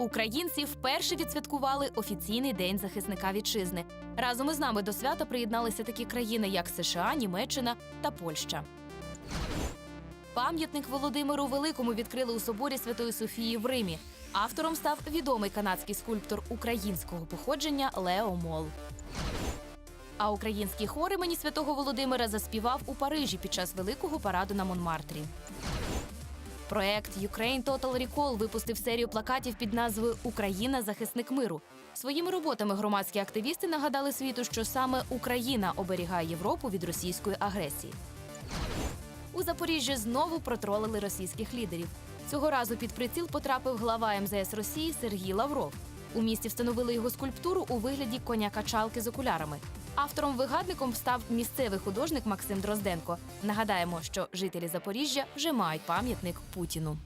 Українці вперше відсвяткували офіційний день захисника вітчизни. Разом із нами до свята приєдналися такі країни, як США, Німеччина та Польща. Пам'ятник Володимиру Великому відкрили у соборі Святої Софії в Римі. Автором став відомий канадський скульптор українського походження Лео Мол. А український хор імені святого Володимира заспівав у Парижі під час великого параду на Монмартрі. Проект Ukraine Total Recall випустив серію плакатів під назвою Україна захисник миру. Своїми роботами громадські активісти нагадали світу, що саме Україна оберігає Європу від російської агресії. У Запоріжжі знову протролили російських лідерів. Цього разу під приціл потрапив глава МЗС Росії Сергій Лавров. У місті встановили його скульптуру у вигляді коня качалки з окулярами. Автором-вигадником став місцевий художник Максим Дрозденко. Нагадаємо, що жителі Запоріжжя вже мають пам'ятник Путіну.